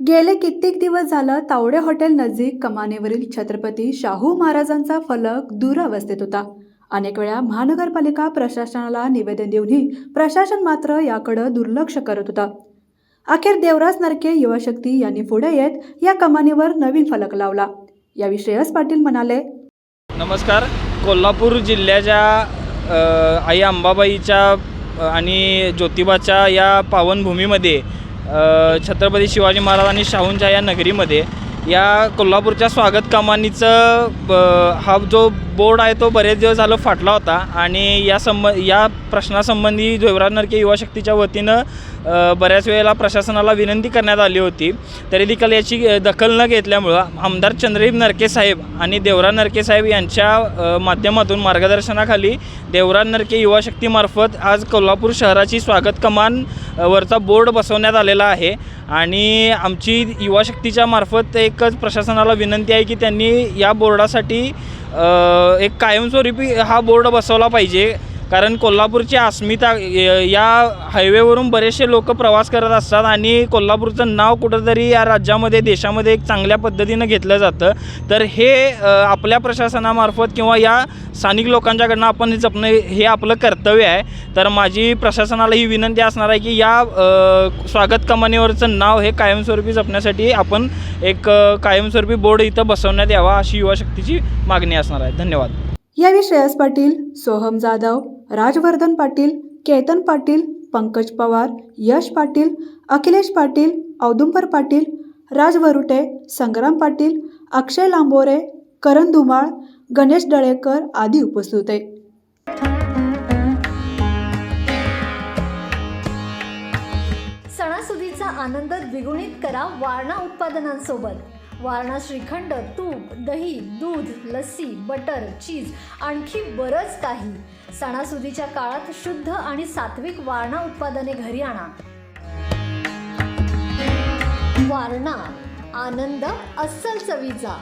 गेले कित्येक दिवस झालं तावडे हॉटेल नजीक कमानेवरील छत्रपती शाहू महाराजांचा फलक दूरावस्थेत होता. अनेक वेळा महानगरपालिका प्रशासनाला निवेदन देऊनही प्रशासन मात्र याकडं दुर्लक्ष करत होता. अखेर देवराज नरके युवाशक्ती यांनी पुढे येत या कमानीवर नवीन फलक लावला. याविषयी श्रेयस पाटील म्हणाले नमस्कार. कोल्हापूर जिल्ह्याच्या आई अंबाबाईच्या आणि ज्योतिबाच्या या पावनभूमीमध्ये छत्रपती शिवाजी महाराज आणि शाहूंच्या या नगरीमध्ये या कोल्हापूरच्या स्वागत कमानीचं ब- हा जो बोर्ड आहे तो बरेच दिवस झालं फाटला होता आणि या संब या प्रश्नासंबंधी देवराज नरके युवा शक्तीच्या वतीनं बऱ्याच वेळेला प्रशासनाला विनंती करण्यात आली होती. तरी देखील याची दखल न घेतल्यामुळं आमदार चंद्रदीप नरके साहेब आणि देवराज नरके साहेब यांच्या माध्यमातून मार्गदर्शनाखाली देवराज नरके युवा शक्तीमार्फत आज कोल्हापूर शहराची स्वागत कमान वरचा बोर्ड बसवण्यात आलेला आहे. आणि आमची युवा शक्तीच्या मार्फत एकच प्रशासनाला विनंती आहे की त्यांनी या बोर्डासाठी एक कायमस्वरूपी हा बोर्ड बसवला पाहिजे. कारण कोल्हापूरची अस्मिता या हायवेवरून बरेचसे लोक प्रवास करत असतात आणि कोल्हापूरचं नाव कुठंतरी या राज्यामध्ये देशामध्ये एक चांगल्या पद्धतीनं घेतलं जातं. तर हे आपल्या प्रशासनामार्फत किंवा या स्थानिक लोकांच्याकडनं आपण हे जपणं हे आपलं कर्तव्य आहे. तर माझी प्रशासनाला ही विनंती असणार आहे की या स्वागत कमानीवरचं नाव हे कायमस्वरूपी जपण्यासाठी आपण एक कायमस्वरूपी बोर्ड इथं बसवण्यात यावा अशी युवा शक्तीची मागणी असणार आहे. धन्यवाद. या विषयास पाटील सोहम जाधव राजवर्धन पाटील केतन पाटील पंकज पवार यश पाटील अखिलेश पाटील औदुंबर पाटील राज वरुटे संग्राम पाटील अक्षय लांबोरे करण धुमाळ गणेश डळेकर आदी उपस्थित होते. सणासुदीचा आनंद द्विगुणित करा वारणा उत्पादनांसोबत. वारणा श्रीखंड तूप दही दूध लस्सी बटर चीज आणखी बरंच काही. सणासुदीच्या काळात शुद्ध आणि सात्विक वारणा उत्पादने घरी आणा. वारणा आनंद अस्सल चवीचा.